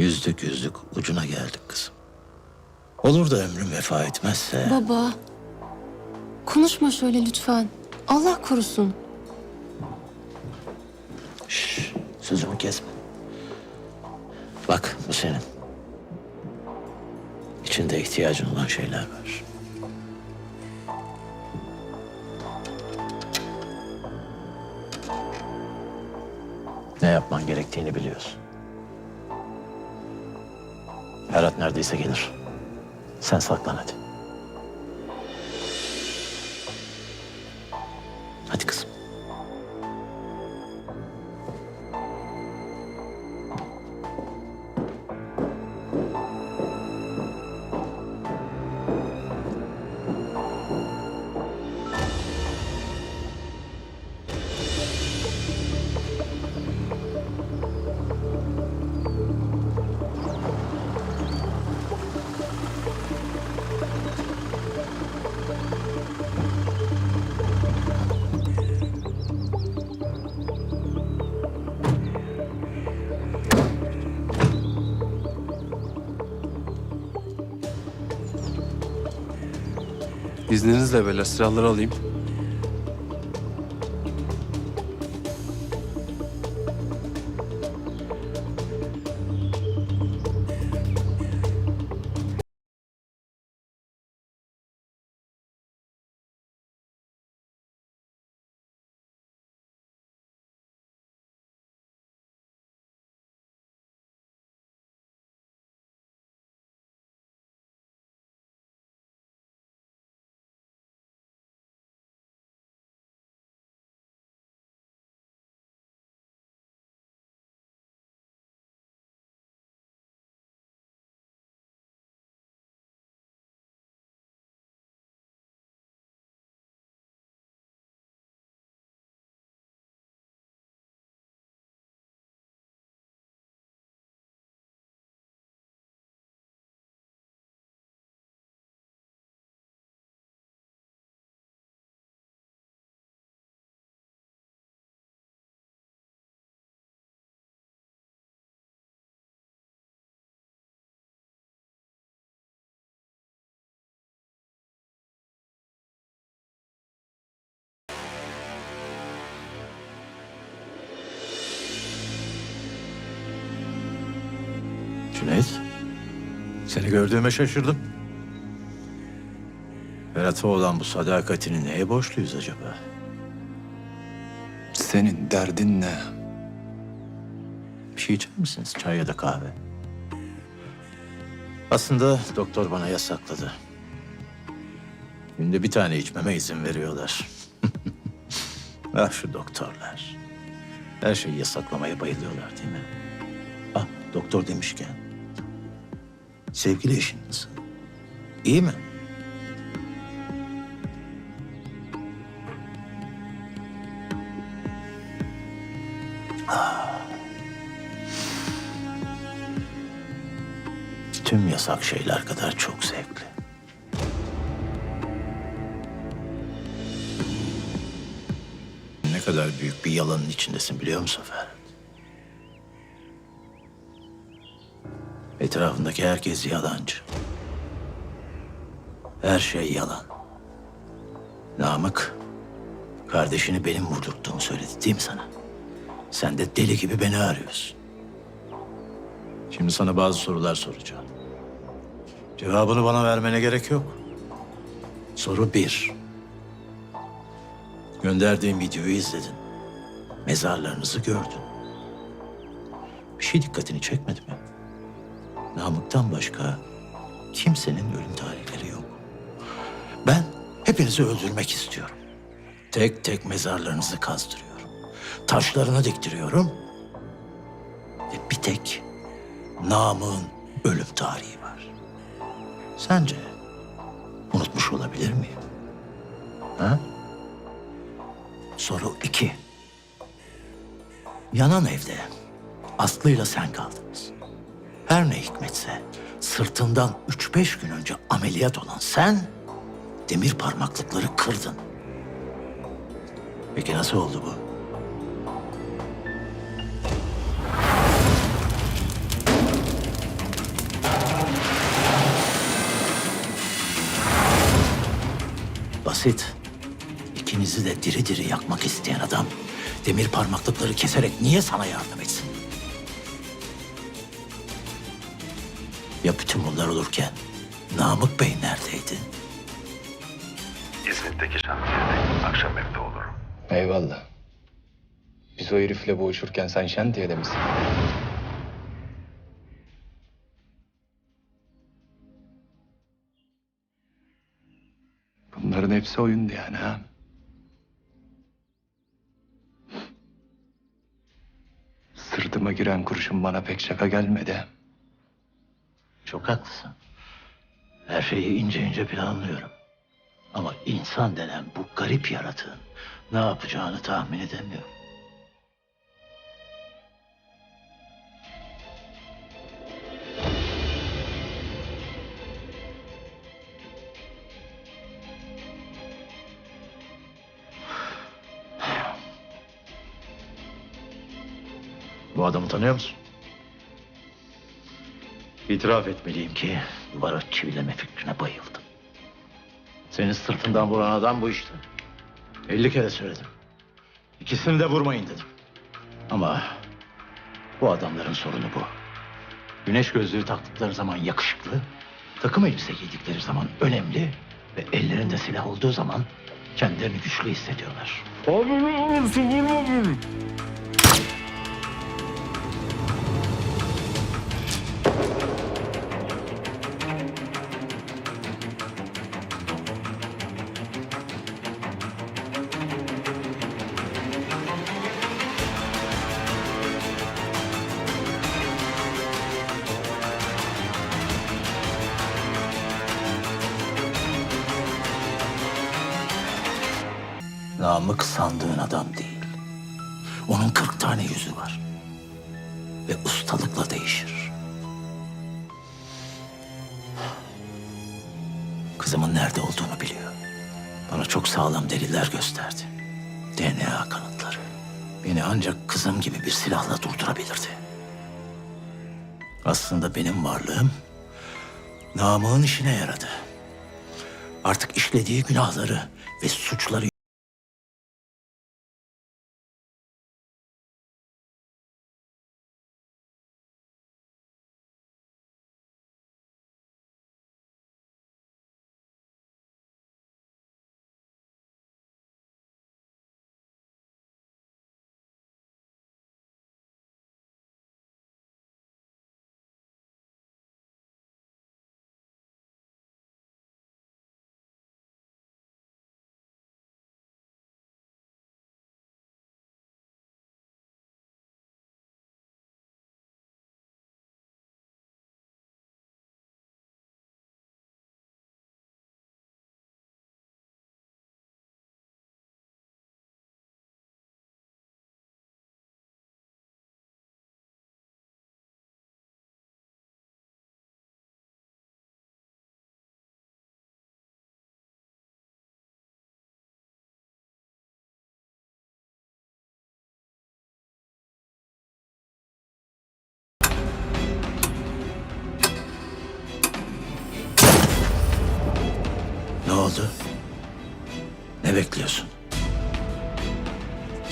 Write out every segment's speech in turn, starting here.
Yüzlük yüzlük ucuna geldik kızım. Olur da ömrüm vefa etmezse... Baba. Konuşma şöyle lütfen. Allah korusun. Şşş, sözümü kesme. Bak bu senin. İçinde ihtiyacın olan şeyler var. Ne yapman gerektiğini biliyorsun. Ferhat neredeyse gelir. Sen saklan hadi. İzninizle beyler silahları alayım. Cüneyt, seni gördüğüme şaşırdım. Ferhat'a olan bu sadakatini neye borçluyuz acaba? Senin derdin ne? Bir şey içer misiniz? Çay ya da kahve? Aslında doktor bana yasakladı. Günde bir tane içmeme izin veriyorlar. ah şu doktorlar. Her şeyi yasaklamaya bayılıyorlar değil mi? Ah doktor demişken. Sevgili eşin? İyi mi? Tüm yasak şeyler kadar çok zevkli. Ne kadar büyük bir yalanın içindesin biliyor musun Ferhat? Etrafındaki herkes yalancı. Her şey yalan. Namık, kardeşini benim vurdurttuğumu söyledi değil mi sana? Sen de deli gibi beni arıyorsun. Şimdi sana bazı sorular soracağım. Cevabını bana vermene gerek yok. Soru bir. Gönderdiğim videoyu izledin. Mezarlarınızı gördün. Bir şey dikkatini çekmedi mi? Namık'tan başka kimsenin ölüm tarihleri yok. Ben hepinizi öldürmek istiyorum. Tek tek mezarlarınızı kazdırıyorum. Taşlarını diktiriyorum. Ve bir tek Namık'ın ölüm tarihi var. Sence unutmuş olabilir miyim? Ha? Soru iki. Yanan evde Aslı'yla sen kaldınız. Her ne hikmetse sırtından üç beş gün önce ameliyat olan sen demir parmaklıkları kırdın. Peki nasıl oldu bu? Basit. İkinizi de diri diri yakmak isteyen adam demir parmaklıkları keserek niye sana yardım etsin? Bütün bunlar olurken Namık Bey neredeydi? İzmit'teki şantiyede. Akşam evde olurum. Eyvallah. Biz o herifle boğuşurken sen şantiyede misin? Bunların hepsi oyundu yani ha. Sırtıma giren kurşun bana pek şaka gelmedi. Çok haklısın. Her şeyi ince ince planlıyorum. Ama insan denen bu garip yaratığın ne yapacağını tahmin edemiyorum. Bu adamı tanıyor musun? İtiraf etmeliyim ki duvara çivileme fikrine bayıldım. Senin sırtından vuran adam bu işte. 50 kere söyledim. İkisini de vurmayın dedim. Ama bu adamların sorunu bu. Güneş gözlüğü taktıkları zaman yakışıklı, takım elbise giydikleri zaman önemli ve ellerinde silah olduğu zaman kendilerini güçlü hissediyorlar. Namık sandığın adam değil. Onun kırk tane yüzü var. Ve ustalıkla değişir. Kızımın nerede olduğunu biliyor. Bana çok sağlam deliller gösterdi. DNA kanıtları. Beni ancak kızım gibi bir silahla durdurabilirdi. Aslında benim varlığım Namık'ın işine yaradı. Artık işlediği günahları ve suçları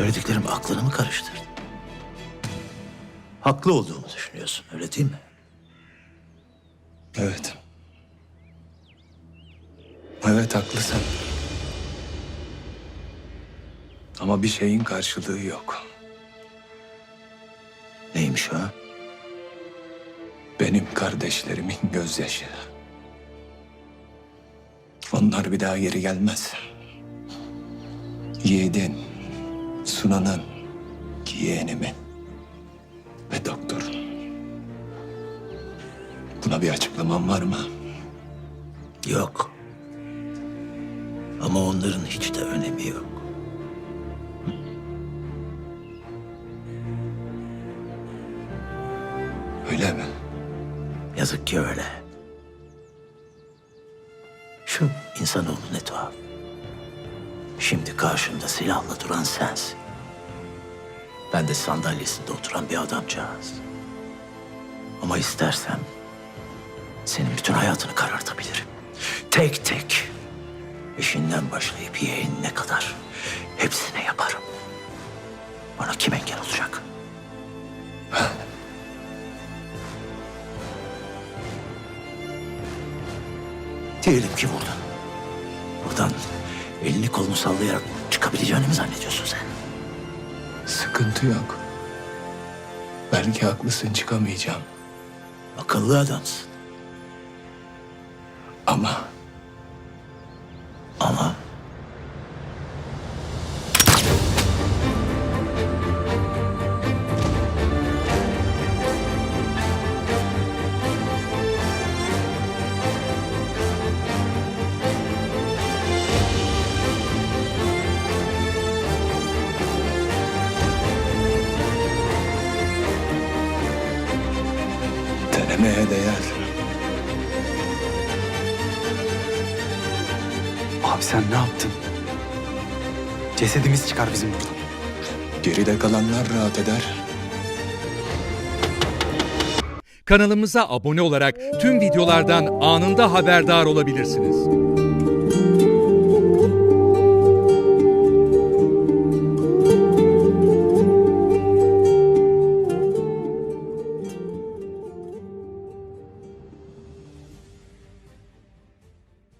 Söylediklerim aklını mı karıştırdı? Haklı olduğumu düşünüyorsun öyle değil mi? Evet. Evet haklısın. Ama bir şeyin karşılığı yok. Neymiş o? Benim kardeşlerimin gözyaşı. Onlar bir daha geri gelmez. Yiğidin, Sunan'ın, yeğenimin ve doktorun. Buna bir açıklaman var mı? Yok. Ama onların hiç de önemi yok. Öyle mi? Yazık ki öyle. Şu insanoğlu ne tuhaf. Şimdi karşımda silahla duran sensin. Ben de sandalyesinde oturan bir adamcağız. Ama istersem senin bütün hayatını karartabilirim. Tek tek. İşinden başlayıp yeğenine kadar hepsini yaparım. Bana kim engel olacak? Diyelim ki vurdun. Kolunu sallayarak çıkabileceğini mi zannediyorsun sen? Sıkıntı yok. Belki haklısın çıkamayacağım. Akıllı adamsın. Ama sen ne yaptın? Cesedimiz çıkar bizim buradan. Geride kalanlar rahat eder. Kanalımıza abone olarak tüm videolardan anında haberdar olabilirsiniz.